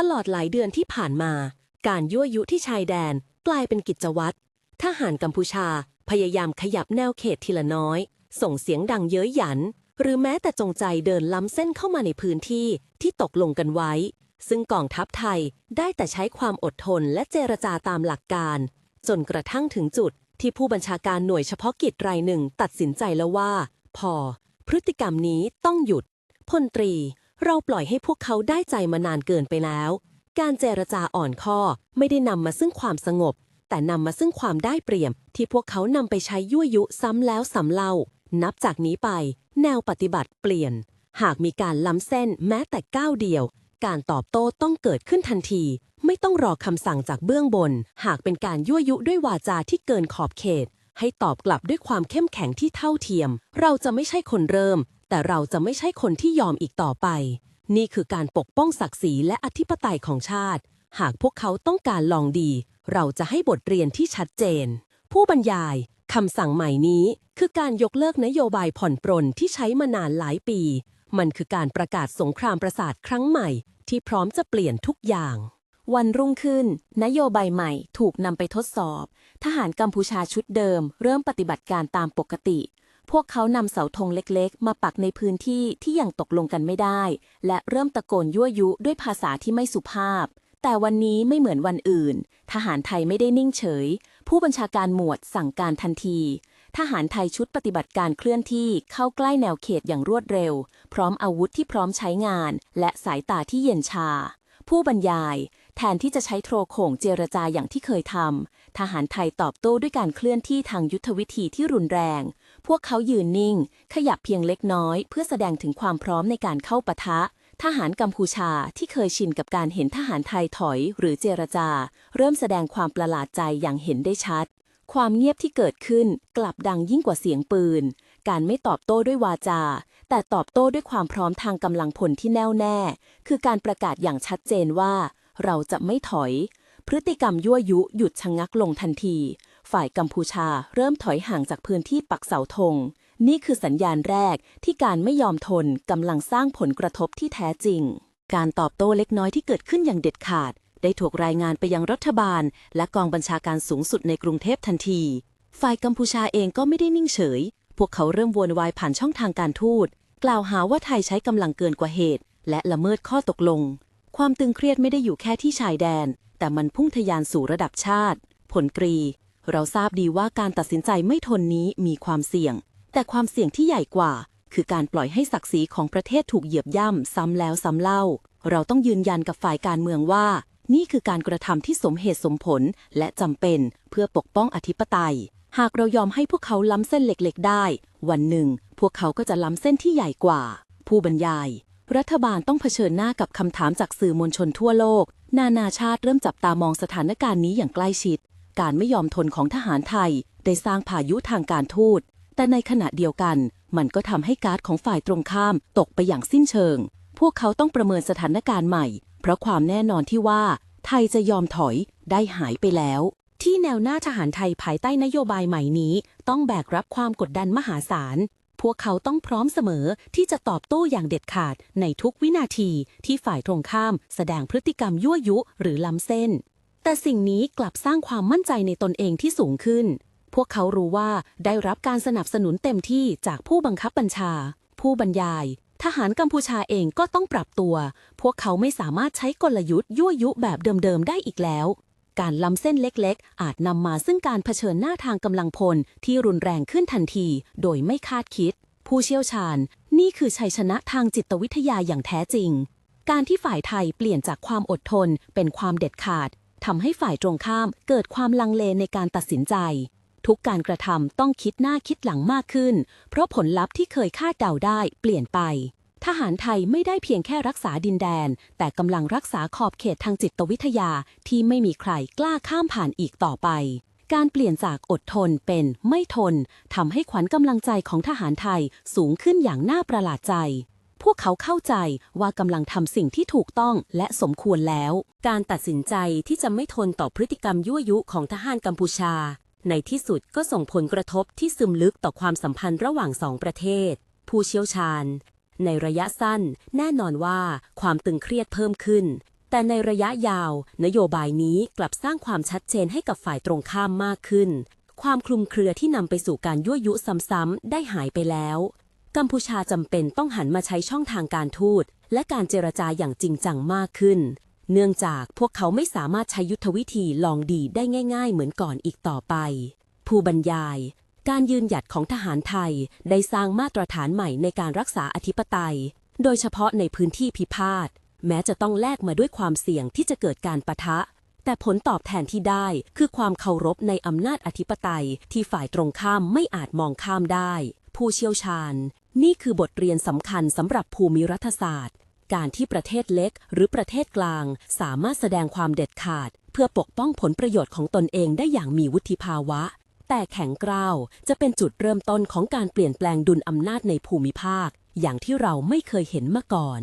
ตลอดหลายเดือนที่ผ่านมา การยั่วยุที่ชายแดนกลายเป็นกิจวัตรทหารกัมพูชาพยายามขยับแนวเขตทีละน้อย ส่งเสียงดังเย้ยหยัน หรือแม้แต่จงใจเดินล้ำเส้นเข้ามาในพื้นที่ที่ตกลงกันไว้ ซึ่งกองทัพไทยได้แต่ใช้ความอดทนและเจรจาตามหลักการ จนกระทั่งถึงจุดที่ผู้บัญชาการหน่วยเฉพาะกิจรายหนึ่งตัดสินใจแล้วว่า พอ พฤติกรรมนี้ต้องหยุดพลตรี เราปล่อยให้พวกเขาได้ใจมานานเกินไปแล้ว การเจรจาอ่อนข้อไม่ได้นำมาซึ่งความสงบ แต่นำมาซึ่งความได้เปรียบที่พวกเขานำไปใช้ยั่วยุซ้ำแล้วซ้ำเล่า นับจากนี้ไป แนวปฏิบัติเปลี่ยน หากมีการล้ำเส้นแม้แต่ก้าวเดียว การตอบโต้ต้องเกิดขึ้นทันที ไม่ต้องรอคำสั่งจากเบื้องบน หากเป็นการยั่วยุด้วยวาจาที่เกินขอบเขตให้ตอบกลับด้วยความเข้มแข็งที่เท่าเทียม เราจะไม่ใช่คนเริ่ม แต่เราจะไม่ใช่คนที่ยอมอีกต่อไป นี่คือการปกป้องศักดิ์ศรีและอธิปไตยของชาติ หากพวกเขาต้องการลองดี เราจะให้บทเรียนที่ชัดเจน ผู้บรรยายคำสั่งใหม่นี้คือการยกเลิกนโยบายผ่อนปรนที่ใช้มานานหลายปี มันคือการประกาศสงครามประสาทครั้งใหม่ ที่พร้อมจะเปลี่ยนทุกอย่าง วันรุ่งขึ้น นโยบายใหม่ถูกนำไปทดสอบ ทหารกัมพูชาชุดเดิม เริ่มปฏิบัติการตามปกติ พวกเขานำเสาธงเล็กๆ มาปักในพื้นที่ที่ยังตกลงกันไม่ได้ และเริ่มตะโกนยั่วยุด้วยภาษาที่ไม่สุภาพ แต่วันนี้ไม่เหมือนวันอื่น ทหารไทยไม่ได้นิ่งเฉย ผู้บัญชาการหมวดสั่งการทันที ทหารไทยชุดปฏิบัติการเคลื่อนที่เข้าใกล้แนวเขตอย่างรวดเร็ว พร้อมอาวุธที่พร้อมใช้งาน และสายตาที่เย็นชา ผู้บรรยาย แทนที่จะใช้โทรโข่งเจรจาอย่างที่เคยทำ ทหารไทยตอบโต้ด้วยการเคลื่อนที่ทางยุทธวิธีที่รุนแรง พวกเขายืนนิ่ง ขยับเพียงเล็กน้อย เพื่อแสดงถึงความพร้อมในการเข้าปะทะ ทหารกัมพูชาที่เคยชินกับการเห็นทหารไทยถอยหรือเจรจา เริ่มแสดงความประหลาดใจอย่างเห็นได้ชัด ความเงียบที่เกิดขึ้นกลับดังยิ่งกว่าเสียงปืน การไม่ตอบโต้ด้วยวาจาแต่ตอบโต้ด้วยความพร้อมทางกำลังพลที่แน่วแน่ คือการประกาศอย่างชัดเจนว่า เราจะไม่ถอย พฤติกรรมยั่วยุหยุดชะงงักลงทันที ฝ่ายกัมพูชาเริ่มถอยห่างจากพื้นที่ปักเสาธง นี่คือสัญญาณแรกที่การไม่ยอมทนกำลังสร้างผลกระทบที่แท้จริง การตอบโต้เล็กน้อยที่เกิดขึ้นอย่างเด็ดขาด ได้ถูกรายงานไปยังรัฐบาล และกองบัญชาการสูงสุดในกรุงเทพทันที ฝ่ายกัมพูชาเองก็ไม่ได้นิ่งเฉย พวกเขาเริ่มวนวายผ่านช่องทางการทูต กล่าวหาว่าไทยใช้กำลังเกินกว่าเหตุ และละเมิดข้อตกลง ความตึงเครียดไม่ได้อยู่แค่ที่ชายแดน แต่มันพุ่งทะยานสู่ระดับชาติ ผลกรี เราทราบดีว่าการตัดสินใจไม่ทนนี้มีความเสี่ยง แต่ความเสี่ยงที่ใหญ่กว่า คือการปล่อยให้ศักดิ์ศรีของประเทศถูกเหยียบย่ำซ้ำแล้วซ้ำเล่า เราต้องยืนยันกับฝ่ายการเมืองว่า นี่คือการกระทำที่สมเหตุสมผลและจำเป็นเพื่อปกป้องอธิปไตย หากเรายอมให้พวกเขาล้ำเส้นเล็กๆ ได้ วันหนึ่ง พวกเขาก็จะล้ำเส้นที่ใหญ่กว่า ผู้บรรยาย รัฐบาลต้องเผชิญหน้ากับคำถามจากสื่อมวลชนทั่วโลก นานาชาติเริ่มจับตามองสถานการณ์นี้อย่างใกล้ชิด การไม่ยอมทนของทหารไทย ได้สร้างพายุทางการทูต แต่ในขณะเดียวกัน มันก็ทำให้การ์ดของฝ่ายตรงข้ามตกไปอย่างสิ้นเชิง พวกเขาต้องประเมินสถานการณ์ใหม่ เพราะความแน่นอนที่ว่า ไทยจะยอมถอยได้หายไปแล้ว ที่แนวหน้าทหารไทยภายใต้นโยบายใหม่นี้ ต้องแบกรับความกดดันมหาศาล พวกเขาต้องพร้อมเสมอที่จะตอบโต้อย่างเด็ดขาดในทุกวินาทีที่ฝ่ายตรงข้าม แสดงพฤติกรรมยั่วยุหรือล้ำเส้น แต่สิ่งนี้กลับสร้างความมั่นใจในตนเองที่สูงขึ้น พวกเขารู้ว่าได้รับการสนับสนุนเต็มที่จากผู้บังคับบัญชา ผู้บรรยาย ทหารกัมพูชาเองก็ต้องปรับตัว พวกเขาไม่สามารถใช้กลยุทธ์ยั่วยุแบบเดิมๆได้อีกแล้ว การล้ำเส้นเล็กๆ อาจนำมาซึ่งการเผชิญหน้าทางกำลังพลที่รุนแรงขึ้นทันที โดยไม่คาดคิด ผู้เชี่ยวชาญ นี่คือชัยชนะทางจิตวิทยาอย่างแท้จริง การที่ฝ่ายไทยเปลี่ยนจากความอดทนเป็นความเด็ดขาดทำให้ฝ่ายตรงข้ามเกิดความลังเลในการตัดสินใจ ทุกการกระทำต้องคิดหน้าคิดหลังมากขึ้น เพราะผลลัพธ์ที่เคยคาดเดาได้เปลี่ยนไป ทหารไทยไม่ได้เพียงแค่รักษาดินแดน แต่กำลังรักษาขอบเขตทางจิตวิทยาที่ไม่มีใครกล้าข้ามผ่านอีกต่อไป การเปลี่ยนจากอดทนเป็นไม่ทนทำให้ขวัญกำลังใจของทหารไทยสูงขึ้นอย่างน่าประหลาดใจพวกเขาเข้าใจว่ากำลังทำสิ่งที่ถูกต้องและสมควรแล้ว การตัดสินใจที่จะไม่ทนต่อพฤติกรรมยั่วยุของทหารกัมพูชา ในที่สุดก็ส่งผลกระทบที่ซึมลึกต่อความสัมพันธ์ระหว่างสองประเทศ ผู้เชี่ยวชาญ ในระยะสั้น แน่นอนว่าความตึงเครียดเพิ่มขึ้น แต่ในระยะยาว นโยบายนี้กลับสร้างความชัดเจนให้กับฝ่ายตรงข้ามมากขึ้น ความคลุมเครือที่นำไปสู่การยั่วยุซ้ำๆได้หายไปแล้ว กัมพูชาจำเป็นต้องหันมาใช้ช่องทางการทูต และการเจรจาอย่างจริงจังมากขึ้น เนื่องจากพวกเขาไม่สามารถใช้ยุทธวิธีลองดีได้ง่าย ๆ เหมือนก่อนอีกต่อไป ผู้บรรยาย การยืนหยัดของทหารไทยได้สร้างมาตรฐานใหม่ในการรักษาอธิปไตย โดยเฉพาะในพื้นที่พิพาท แม้จะต้องแลกมาด้วยความเสี่ยงที่จะเกิดการปะทะ แต่ผลตอบแทนที่ได้คือความเคารพในอำนาจอธิปไตยที่ฝ่ายตรงข้ามไม่อาจมองข้ามได้ ผู้เชี่ยวชาญ นี่คือบทเรียนสำคัญสำหรับภูมิรัฐศาสตร์ การที่ประเทศเล็กหรือประเทศกลาง สามารถแสดงความเด็ดขาด เพื่อปกป้องผลประโยชน์ของตนเองได้อย่างมีวุฒิภาวะ แต่แข็งกร้าวจะเป็นจุดเริ่มต้นของการเปลี่ยนแปลงดุลอำนาจในภูมิภาค อย่างที่เราไม่เคยเห็นมาก่อน